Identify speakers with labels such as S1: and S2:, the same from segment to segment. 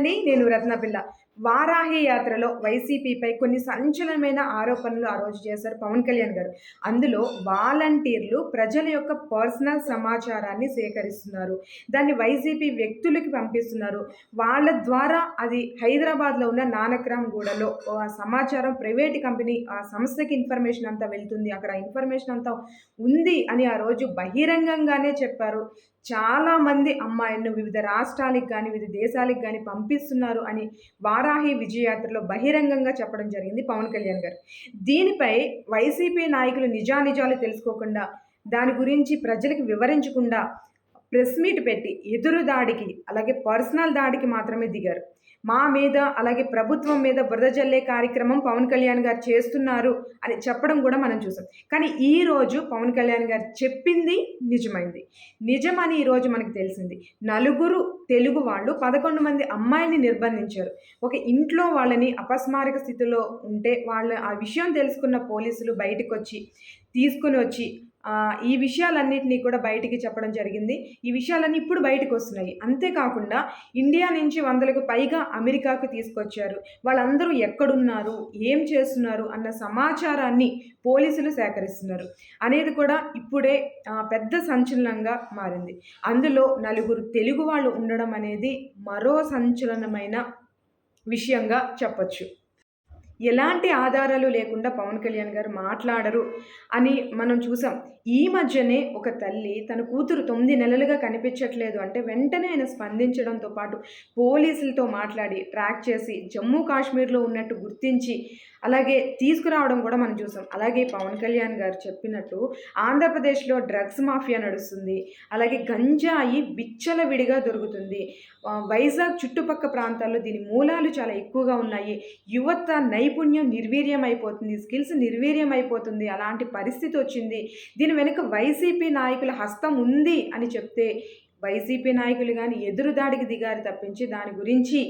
S1: అండి నేను రత్నపిల్ల వారాహి యాత్రలో వైసీపీపై కొన్ని సంచలనమైన ఆరోపణలు ఆ రోజు చేశారు పవన్ కళ్యాణ్ గారు. అందులో వాలంటీర్లు ప్రజల యొక్క పర్సనల్ సమాచారాన్ని సేకరిస్తున్నారు. దాన్ని వైసీపీ వ్యక్తులకి పంపిస్తున్నారు. వాళ్ళ ద్వారా అది హైదరాబాద్లో ఉన్న నానక్రామ్ గూడలో ఆ సమాచారం ప్రైవేట్ కంపెనీ ఆ సంస్థకి ఇన్ఫర్మేషన్ అంతా వెళ్తుంది. అక్కడ ఇన్ఫర్మేషన్ అంతా ఉంది అని ఆ రోజు బహిరంగంగానే చెప్పారు. చాలామంది అమ్మాయిలను వివిధ రాష్ట్రాలకు కానీ వివిధ దేశాలకు కానీ పంపిస్తున్నారు అని వారాహి విజయయాత్రలో బహిరంగంగా చెప్పడం జరిగింది పవన్ కళ్యాణ్ గారు. దీనిపై వైసీపీ నాయకులు నిజానిజాలు తెలుసుకోకుండా దాని గురించి ప్రజలకు వివరించకుండా ప్రెస్ మీట్ పెట్టి ఎదురు దాడికి అలాగే పర్సనల్ దాడికి మాత్రమే దిగారు. మా మీద అలాగే ప్రభుత్వం మీద బురద జల్లే కార్యక్రమం పవన్ కళ్యాణ్ గారు చేస్తున్నారు అని చెప్పడం కూడా మనం చూసాం. కానీ ఈరోజు పవన్ కళ్యాణ్ గారు చెప్పింది నిజమైంది. నిజమని ఈరోజు మనకు తెలిసింది. నలుగురు తెలుగు వాళ్ళు పదకొండు మంది అమ్మాయిని నిర్బంధించారు. ఒక ఇంట్లో వాళ్ళని అపస్మారక స్థితిలో ఉంటే వాళ్ళు ఆ విషయం తెలుసుకున్న పోలీసులు బయటకు వచ్చి తీసుకుని వచ్చి ఈ విషయాలన్నింటినీ కూడా బయటికి చెప్పడం జరిగింది. ఈ విషయాలన్నీ ఇప్పుడు బయటకు వస్తున్నాయి. అంతేకాకుండా ఇండియా నుంచి వందలకు పైగా అమెరికాకు తీసుకొచ్చారు. వాళ్ళందరూ ఎక్కడున్నారు? ఏం చేస్తున్నారు? అన్న సమాచారాన్ని పోలీసులు సేకరిస్తున్నారు. అనేది కూడా ఇప్పుడే పెద్ద సంచలనంగా మారింది. అందులో నలుగురు తెలుగు వాళ్ళు ఉండడం అనేది మరో సంచలనమైన విషయంగా చెప్పచ్చు. ఎలాంటి ఆధారాలు లేకుండా పవన్ కళ్యాణ్ గారు మాట్లాడరు అని మనం చూసాం. ఈ మధ్యనే ఒక తల్లి తన కూతురు తొమ్మిది నెలలుగా కనిపించట్లేదు అంటే వెంటనే ఆయన స్పందించడంతో పాటు పోలీసులతో మాట్లాడి ట్రాక్ చేసి జమ్మూ కాశ్మీర్లో ఉన్నట్టు గుర్తించి అలాగే తీసుకురావడం కూడా మనం చూసాం. అలాగే పవన్ కళ్యాణ్ గారు చెప్పినట్టు ఆంధ్రప్రదేశ్లో డ్రగ్స్ మాఫియా నడుస్తుంది అలాగే గంజాయి బిచ్చల విడిగా దొరుకుతుంది. వైజాగ్ చుట్టుపక్క ప్రాంతాల్లో దీని మూలాలు చాలా ఎక్కువగా ఉన్నాయి. యువత నైపుణ్యం నిర్వీర్యం అయిపోతుంది స్కిల్స్ నిర్వీర్యం అయిపోతుంది అలాంటి పరిస్థితి వచ్చింది. దీని వెనుక వైసీపీ నాయకుల హస్తం ఉంది అని చెప్తే వైసీపీ నాయకులు కానీ ఎదురుదాడికి దిగారు తప్పించి దాని గురించి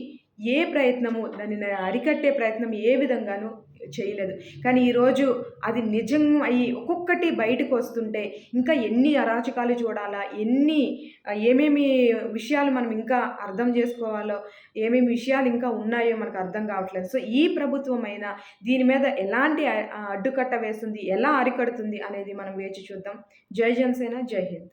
S1: ఏ ప్రయత్నము దాన్ని అరికట్టే ప్రయత్నం ఏ విధంగానూ చేయలేదు. కానీ ఈరోజు అది నిజం అయ్యి ఒక్కొక్కటి బయటకు వస్తుంటే ఇంకా ఎన్ని అరాచకాలు చూడాలా ఎన్ని ఏమేమి విషయాలు మనం ఇంకా అర్థం చేసుకోవాలో ఏమేమి విషయాలు ఇంకా ఉన్నాయో మనకు అర్థం కావట్లేదు. సో ఈ ప్రభుత్వం అయినా దీని మీద ఎలాంటి అడ్డుకట్ట వేస్తుంది ఎలా అరికడుతుంది అనేది మనం వేచి చూద్దాం. జై జనసేన జై హింద్.